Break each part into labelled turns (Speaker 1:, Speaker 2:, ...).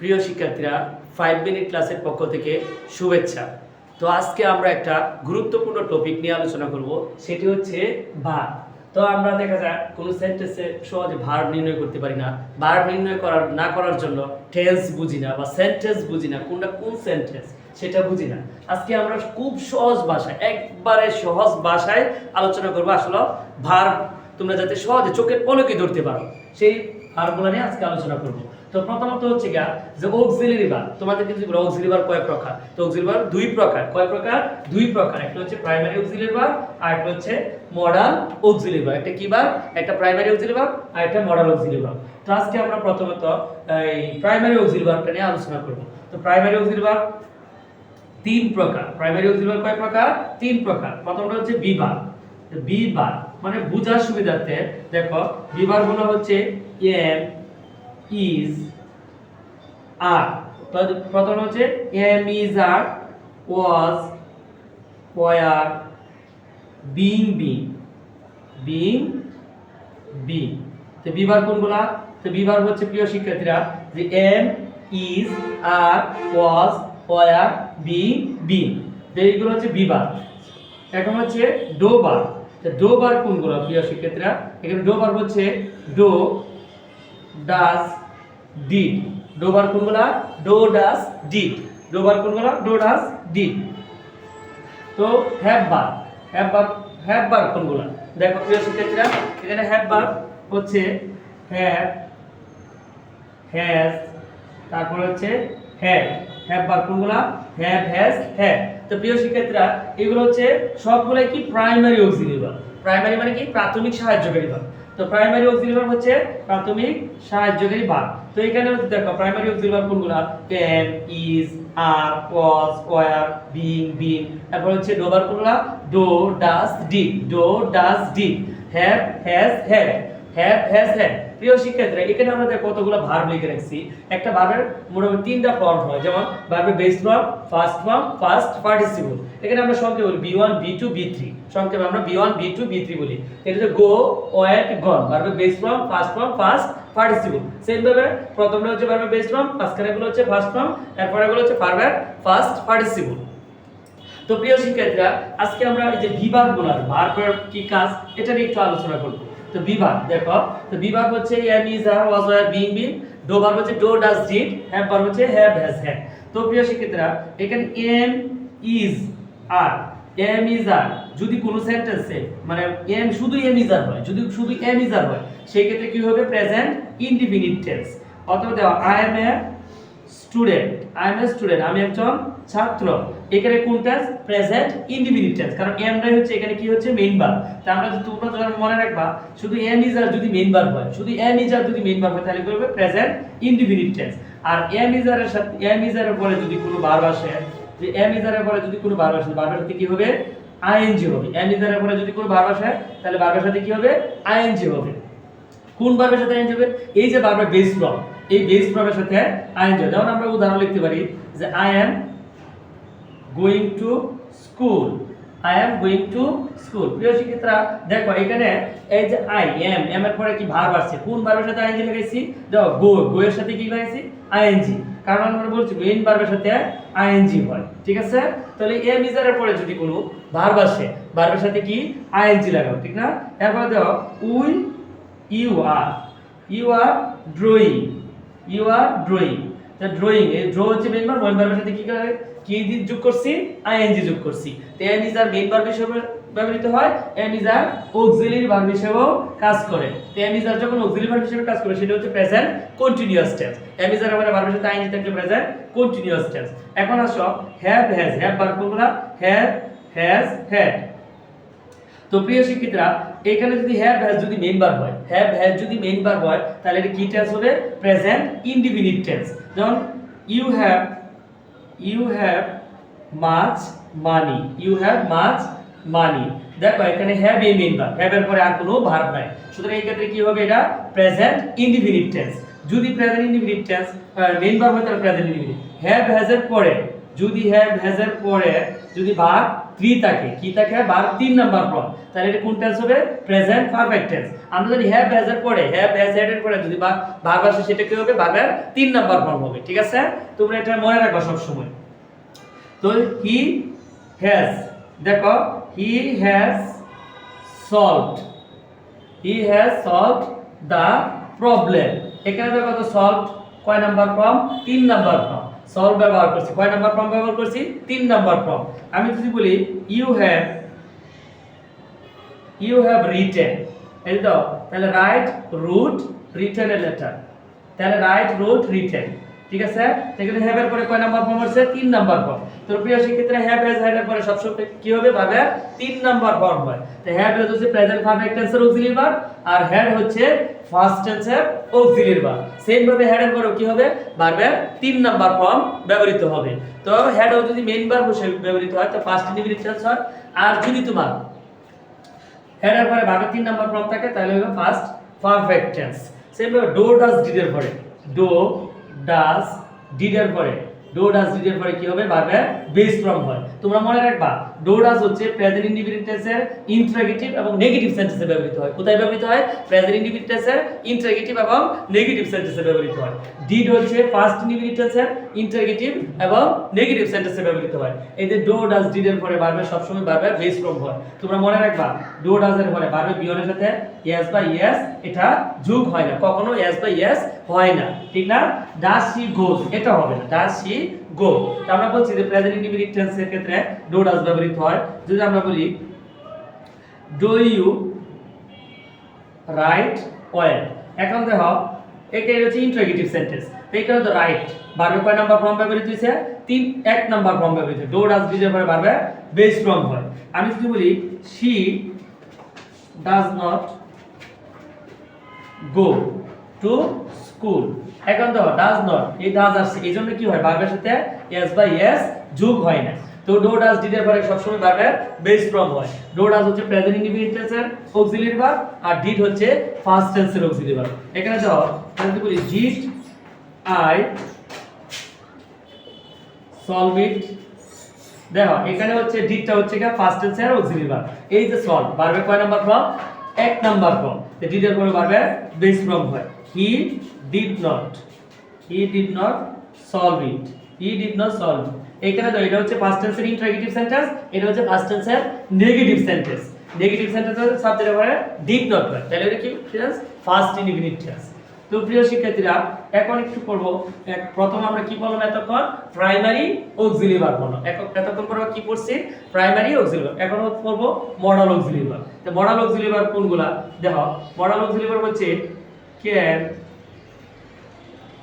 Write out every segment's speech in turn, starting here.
Speaker 1: প্রিয় শিক্ষার্থীরা five minute ক্লাসের পক্ষ থেকে শুভেচ্ছা। তো আজকে আমরা একটা গুরুত্বপূর্ণ টপিক নিয়ে আলোচনা করব, সেটি হচ্ছে ভার। তো আমরা দেখা যায় কোনো সেন্টেন্সে সহজে ভার নির্ণয় করতে পারি না। ভার নির্ণয় করার, না করার জন্য টেন্স বুঝি না বা সেন্টেন্স বুঝি না, কোনটা কোন সেন্টেন্স সেটা বুঝি না। আজকে আমরা খুব সহজ ভাষায়, একবারে সহজ ভাষায় আলোচনা করব। আসলে ভার তোমরা যাতে সহজে চোখের পলকে ধরতে পারো। সেই ভারগুলো নিয়ে আজকে আলোচনা করব। তো প্রথমত হচ্ছে গিয়া যে অক্সিলারি বার তোমাদের কিন্তু অক্সিলারি বার কয় প্রকার? তো অক্সিলারি বার দুই প্রকার। কয় প্রকার? দুই প্রকার। একটা হচ্ছে প্রাইমারি অক্সিলারি বার আর একটা হচ্ছে মডার্ন অক্সিলারি বার একটা কি বার একটা প্রাইমারি অক্সিলারি বার আর একটা মডার্ন অক্সিলারি বার তো আজকে আমরা প্রথমত, এই প্রাইমারি অক্সিলারি বারটা নিয়ে আলোচনা করব। তো প্রাইমারি অক্সিলারি বার তিন প্রকার। প্রাইমারি অক্সিলারি কয় প্রকার? তিন প্রকার। প্রথমটা হচ্ছে বিভাগ বিভাগ মানে বোঝার সুবিধার্থে, দেখো বিভাগগুলো হচ্ছে এম ইজ আর। প্রথম হচ্ছে am is are was were being being. Being be. তো বিভাগ কোনগুলা? তো বিভাগ হচ্ছে প্রিয় শিক্ষার্থীরা যে am is are was were being being. এইগুলো হচ্ছে বিভাগ এখন হচ্ছে ডো বার তো ডো বার কোনগুলো প্রিয় শিক্ষার্থীরা? এখানে ডো বার হচ্ছে ডো ডাস ডিড ডোবার কোনগুলা ডো ডাস ডিড ডোবার কোনগুলা ডো ডাস ডিড তো হ্যাভ বার হ্যাভ বার হ্যাভ বার কোনগুলা দেখো প্রিয় শিক্ষার্থীরা, এখানে হ্যাভ বার হচ্ছে হ্যাভ হ্যাজ তারপর হচ্ছে হ্যাভ হ্যাভ বার কোনগুলা হ্যাভ হ্যাজ হ্যাভ তো প্রিয় শিক্ষার্থীরা, এগুলো হচ্ছে সবগুলাই কি প্রাইমারি অক্সিলারি ভার্ব প্রাইমারি মানে কি? প্রাথমিক সাহায্যকারী ভার্ব তো প্রাইমারি অক্সিলারি ভার্ব হচ্ছে প্রাথমিক সাহায্যকারী ভার্ব তো এখানে হচ্ছে দেখো primary verb pen can is are was were being being তারপর হচ্ছে ডোবার কোনগুলো? Do does did do does did have has had have has had প্রিয় শিক্ষার্থীরা, এখানে আমরা কতগুলো ভার্ব লিখে রাখছি। একটা ভার্বের মোটামুটি তিনটা ফর্ম হয়, যেমন ভার্বের base form first form first participle এখানে আমরা সংক্ষেপে বলি B one B two B three সংক্ষেপে আমরা B one B two B three বলি। এটা হচ্ছে গো ওয়েট গন ভার্বের base form first form first participle same ভাবে প্রথমটা হচ্ছে ভার্বের বেস ফর্ম মাঝখানেগুলো হচ্ছে ফার্স্ট ফর্ম এরপরেগুলো হচ্ছে ভার্বের ফার্স্ট পার্টিসিপল তো প্রিয় শিক্ষার্থীরা, আজকে আমরা এই যে বিভাগগুলার ভার্বের কি কাজ, এটা নিয়ে একটু আলোচনা করব। তো বিভাগ, দেখো, তো বিভাগ হচ্ছে am is are was were being being do verb হচ্ছে do does did have verb হচ্ছে হ্যাভ হ্যাজ হ্যাড তো প্রিয় শিক্ষার্থীরা এখানে am is are, am is are, যদি কোনো সেন্টেন্সে মানে এম শুধু এম ইজ আর হয়, যদি শুধু এম ইজ আর হয় সেই ক্ষেত্রে কি হবে? Present indefinite tense. অথবা দেখো, I am a student, I am a student, আমি একজন ছাত্র। এখানে কোন টেন্স প্রেজেন্ট ইনডিফিনিট টেন্স কারণ এম রাই হচ্ছে এখানে কি হচ্ছে? মেইন ভার্ব তা আমরা তোমরা যখন মনে রাখবা, শুধু এম ইজ আর যদি মেইন ভার্ব হয়, শুধু এম ইজ আর যদি মেইন ভার্ব হয়, তাহলে কি হবে? প্রেজেন্ট ইনডিফিনিট টেন্স আর এম ইজ এর সাথে এম ইজ এর পরে যদি কোনো ভার্ব আসে, যে এম ইজ এর পরে যদি কোনো ভার্ব আসে ভার্বের সাথে কি হবে? আইএনজি হবে। এম ইজ এর পরে যদি কোনো ভার্ব আসে, তাহলে ভার্বের সাথে কি হবে? আইএনজি হবে। কোন ভার্বের সাথে আইএনজি হবে? এই যে ভার্বের বেস ফর্ম এই বেস ফর্মের সাথে আইএনজি যেমন আমরা উদাহরণ লিখতে পারি যে I am going to school I am going to school প্রিয় শিক্ষিতরা, দেখো এখানে এই যে আই এম এম এর পরে কি ভার্ব আসছে? কোন ভার্বের সাথে আইএনজি লাগাইছি? দেখো গো গো এর সাথে কি লাগাইছি? আইএনজি কারণ আমরা বলছি মেইন ভার্বের সাথে আইএনজি হয়। ঠিক আছে? তাহলে এম ইজ এর পরে যদি কোনো ভার্ব আসে ভার্বের সাথে কি আইএনজি লাগাও, ঠিক না? এরপর দেখো, we you are you are drawing you are drawing drawing এই ড্র হচ্ছে মেইন ভার্ব মেইন ভার্বের সাথে কি করে? কি যোগ করছি আইএনজি যোগ করছি। তো am is are main verb হিসেবে ব্যবহৃত হয় am is are auxiliary verb হিসেবেও কাজ করে। তো এম ইজ আর যখন অক্সিলারি ভার্ব হিসেবে কাজ করে, সেটা হচ্ছে present continuous tense am is are মানে ভার্বের সাথে আইএনজি থাকলে প্রেজেন্ট কন্টিনিউয়াস টেন্স এখন আসো হ্যাভ হ্যাজ হ্যাভ ভার্ব কোনগুলা হ্যাভ হ্যাজ হ্যাড তো প্রিয় শিক্ষিতরা, এখানে যদি হ্যাভ হ্যাজ যদি মেইন ভার্ব হয় হ্যাভ হ্যাজ যদি মেইন ভার্ব হয়, তাহলে এটা কি টেন্স হবে? প্রেজেন্ট ইনডিফিনিট টেন্স যেমন you have you have much money you have much money দেখো, এখানে হ্যাভ এই মেইন ভার্ব হ্যাভ এর পরে আর কোনো ভার্ব নাই। সুতরাং এই ক্ষেত্রে কি হবে এটা? প্রেজেন্ট ইনডিফিনিট টেন্স যদি present indefinite tense main verb হয় তাহলে প্রেজেন্ট ইনডিফিনিট হ্যাভ হ্যাজ এর পরে যদি হ্যাভ হ্যাজ এর পরে যদি ভার্ব থ্রি থাকে, কি থাকে? বার তিন নাম্বার ফর্ম তাহলে এটা কোন টেন্স হবে? প্রেজেন্ট পারফেক্ট টেন্স আমরা যদি হ্যাভ হ্যাজ এর পরে হ্যাভ হ্যাজ এর পরে যদি বা ভার্ব আসে সেটা কি হবে? ভার্বের তিন নাম্বার ফর্ম হবে, ঠিক আছে? তোমরা এটা মনে রাখবা সব সময় তো হি হ্যাজ দেখো he has solved he has solved the problem এখানে দেখো তো সলভ কয় নাম্বার ফর্ম তিন নাম্বার ফর্ম সলভ ব্যবহার করছি। কয় নাম্বার ফর্ম ব্যবহার করছি? তিন নাম্বার ফর্ম আমি যদি বলি you have you have written এই তো, তাহলে write wrote written a letter তাহলে রাইট রুট রিটেন ঠিক আছে? এখানে হ্যাভ এর পরে কয় নাম্বার ফর্ম হচ্ছে? তিন নাম্বার ফর্ম তো প্রিয় শিক্ষার্থীরা হ্যাভ হ্যাজ হ্যাড এর পরে সবসময় কি হবে? ভাবে, তিন নাম্বার ফর্ম হয়। তো হ্যাভ হচ্ছে প্রেজেন্ট পারফেক্ট টেন্সের অক্সিলিয়ারি ভার্ব আর হ্যাড হচ্ছে ফার্স্ট টেন্সের অক্সিলিয়ারি ভার্ব সেম ভাবে হ্যাড এর পরেও কি হবে? ভার্বের তিন নাম্বার ফর্ম ব্যবহৃত হবে। তো হ্যাড যদি মেইন ভার্ব হিসেবে ব্যবহৃত হয়, তো ফার্স্ট ইন্ডিভিজুয়াল টেন্স হয়। আর যদি তোমার হেড এর পরে ভাবে তিন নাম্বার ফর্ম থাকে, তাহলে হবে ফার্স্ট পারফেক্ট টেন্স সেম ভাবে ডো ডাজ ডিড এর পরে। ডো ডাজ ডিড এর পরে ডো ডাজ ডিড এর পরে কি হবে? ভাবে বেস ফর্ম হয়। তোমরা মনে রাখবা ডো ডাজ হচ্ছে প্রেজেন্ট ইন্ডিভিজুয়াল টেন্সের ইন্টারগেটিভ এবং নেগেটিভ সেন্টেন্সে ব্যবহৃত হয়। কোথায় ব্যবহৃত হয়? প্রেজেন্ট ইন্ডিভিজুয়াল টেন্সের ইন্টারগেটিভ এবং নেগেটিভ সেন্টেন্সে ব্যবহৃত হয়। ডিড হচ্ছে ফার্স্ট ইন্ডিভিজুয়াল টেন্সের ইন্টারগেটিভ এবং নেগেটিভ সেন্টেন্সে ব্যবহৃত হয়। এই যে ডো ডাজ ডিড এর পরে ভার্বে সবসময় ভার্বে বেস ফর্ম হয়। তোমরা মনে রাখবা ডো ডাজ এর পরে ভার্বে বিয়নের সাথে ইয়েস বা ইয়েস এটা যোগ হয় না। কখনো ইয়েস বা ইয়েস হয় না। ঠিক না? ডাজ শি গোজ এটা হবে না। ডাজ শি গো আমরা বলছি যে প্রেজেন্ট ইন্ডিভিজুয়াল টেন্সের ক্ষেত্রে ডো ডাজ ব্যবহৃত হয়। যদি আমরা বলি ডু ইউ রাইট ওয়েল এখন দেখো এটা হচ্ছে ইন্টারগেটিভ সেন্টেন্স এইখানে তো রাইট বারবে কয় নাম্বার ফর্ম ব্যবহৃত হয়েছে? তিন, এক নাম্বার ফর্ম ব্যবহৃত ডো ডাজ ডিজের পরে বারবে বেস ফর্ম হয়। আমি যদি বলি she does not go to school এখন দেখো ডাজ নট এই ডাজ আসছে এই জন্য কি হয়? বারবের সাথে এস বাই এস যোগ হয় না। তো ডো ডাজ ডিড এর পরে সবসময় বারবার বেস ফর্ম হয়। ডো ডাজ হচ্ছে প্রেজেন্ট ইন্ডিভিজুয়াল টেন্সের অক্সিলিয়ারি ভার্ব আর ডিড হচ্ছে ফার্স্ট টেন্সের অক্সিলিয়ারি ভার্ব এখানে দেখো আমি বলি? ডিড আই সলভ ইট দেখো, এখানে হচ্ছে ডিডটা হচ্ছে কি ফার্স্ট টেন্সের অক্সিলিয়ারি ভার্ব এই যে সলভ ভার্বের কয় নাম্বার ফর্ম এক নাম্বার ফর্ম তো ডিড এর পরে ভার্বের বেস ফর্ম হয় he did not he did not solve it he did not solve এখানে তো, এটা হচ্ছে ফার্স্ট টেন্সের ইন্টারগেটিভ সেন্টেন্স এটা হচ্ছে ফার্স্ট টেন্সের নেগেটিভ সেন্টেন্স নেগেটিভ সেন্টেন্স সাবজেক্টের পরে ডিড নট হয়। তাহলে কি টেন্স ফার্স্ট ইনডিফিনিট টেন্স তো প্রিয় শিক্ষার্থীরা এখন একটু করব প্রথম আমরা কি বললাম এতক্ষণ? প্রাইমারি ভার্ব বললাম এক- এতক্ষণ পরে কি পড়ছি? প্রাইমারি অক্সিলিয়ারি ভার্ব এখন পড়ব মডাল ভার্ব তো মডাল অক্সিলিয়ারি ভার্ব কোনগুলা? দেখো মডাল ভার্ব হচ্ছে can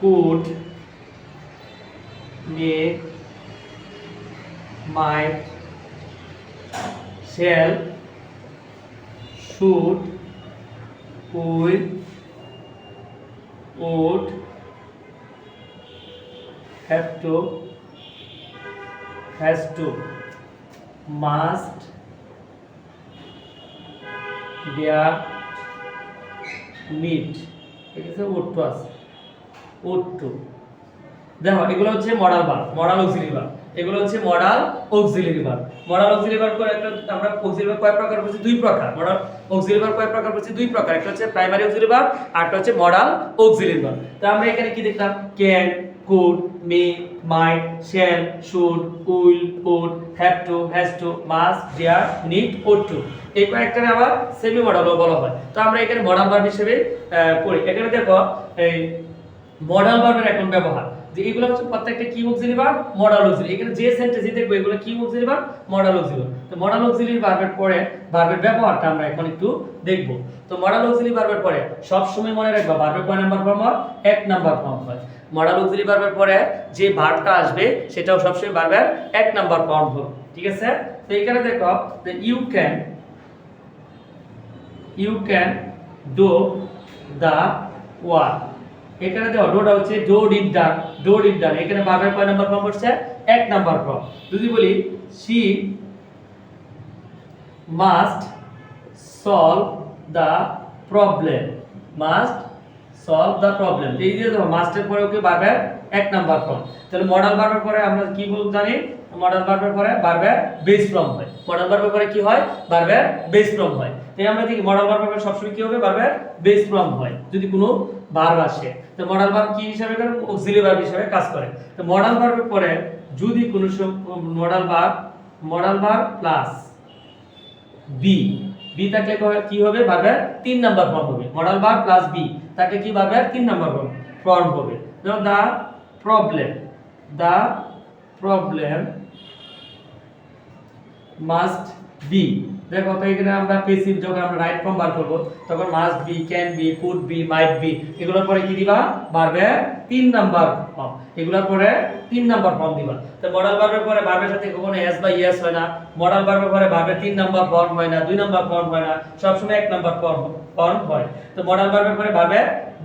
Speaker 1: could may might, shall, should, will, would, have to, has to, must, dare, need. ঠিক আছে would to আছে would to. দেখো এগুলো হচ্ছে modal verb modal auxiliary verb এগুলো হচ্ছে modal auxiliary verb modal auxiliary করে একটা আমরা অক্সিলারি ভার্ব কয় প্রকার বলছি? দুই প্রকার। মডাল অক্সিলারি ভার্ব কয় প্রকার বলছি? দুই প্রকার। একটা হচ্ছে প্রাইমারি অক্সিলারি আর একটা হচ্ছে মডাল অক্সিলারি তো আমরা এখানে কি দেখলাম? Can could may might shall should will would have to has to must dare need ought to এই কয়েকটার আবার সেমি মডালও বলা হয়। তো আমরা এখানে মডাল ভার্ব হিসেবে পড়ি। এখানে দেখো, এই মডাল ভার্বের এখন ব্যবহার। যে এগুলো হচ্ছে প্রত্যেকটা কি অক্সিলারি ভার্ব মডাল অক্সিলারি এখানে যে সেন্টেন্সই দেখব, এগুলো কি অক্সিলারি ভার্ব মডাল অক্সিলারি তো মডাল অক্সিলারি ভার্বের পরে ভার্বের ব্যবহারটা আমরা এখন একটু দেখব। তো মডাল অক্সিলারি ভার্বের পরে সব সময় মনে রাখবা ভার্বের কয় নাম্বার ফর্ম হয়? এক নাম্বার ফর্ম হয়। মডাল অক্সিলারি ভার্বের পরে যে ভার্বটা আসবে, সেটাও সবসময় ভার্বের এক নাম্বার ফর্ম হবে। ঠিক আছে? তো এখানে দেখো যে you can you can do the work এখানে দেখো, ডোটা হচ্ছে do did done do did done এখানে ভার্বের কয় নাম্বার ফর্ম হচ্ছে এক নাম্বার ফর্ম যদি বলি she must solve the problem must solve the problem এই যে মাস্টের পরে ওকে বারবার এক নাম্বার ফর্ম তাহলে মডেল বারবার পরে আমরা কি বল জানি? মডেল বারবার পরে বারবার বেস ফর্ম হয়। মডেল বারবার পরে কি হয়? বারবার বেস ফর্ম হয়। তাই আমরা দেখি মডেল বারবার পরে সবসময় কি হবে? বারবার বেস ফর্ম হয়। যদি কোনো ভার্ব আসে, তো মডেল ভার্ব কি হিসাবে করে? অক্সিলিয়ারি ভার্ব হিসাবে কাজ করে। তো মডেল ভার্বের পরে যদি কোনো model verb model verb plus be be থাকলে ক- হবে? ভার্বের তিন নাম্বার ফর্ম হবে। মডেল ভার্ব প্লাস বি তাকে কি ভার্বের তিন নাম্বার ফর্ম ফর্ম হবে। যেমন the problem the problem must be দেখো, তো এখানে আমরা পেসিভ যখন আমরা রাইট ফর্ম বার করব, তখন must be can be could be might be এগুলোর পরে কি দিবা? বারবে তিন নাম্বার ফর্ম এগুলোর পরে তিন নাম্বার ফর্ম দিবা। তো মডেল বারবের পরে বারবের সাথে কখনো এস বা ইয়েস হয় না। মডেল বারবের পরে বারবে তিন নাম্বার ফর্ম হয় না, দুই নাম্বার ফর্ম হয় না, সবসময় এক নাম্বার ফর্ম ফর্ম হয়। তো মডেল বারবের পরে বারবে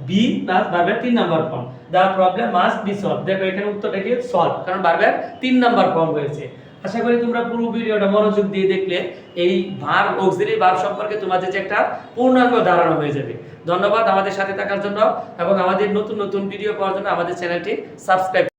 Speaker 1: বি প্লাস বারবে তিন number form the problem must be solve দেখো, এখানে উত্তরটা কি? সলভ কারণ বারবে তিন নাম্বার ফর্ম হয়েছে। আশা করি তোমরা পুরো ভিডিওটা মনোযোগ দিয়ে দেখলে এই ভার অক্সিলারি ভার সম্পর্কে তোমাদের যে একটা পূর্ণাঙ্গ ধারণা হয়ে যাবে। ধন্যবাদ আমাদের সাথে থাকার জন্য এবং আমাদের নতুন নতুন ভিডিও পাওয়ার জন্য আমাদের চ্যানেলটি সাবস্ক্রাইব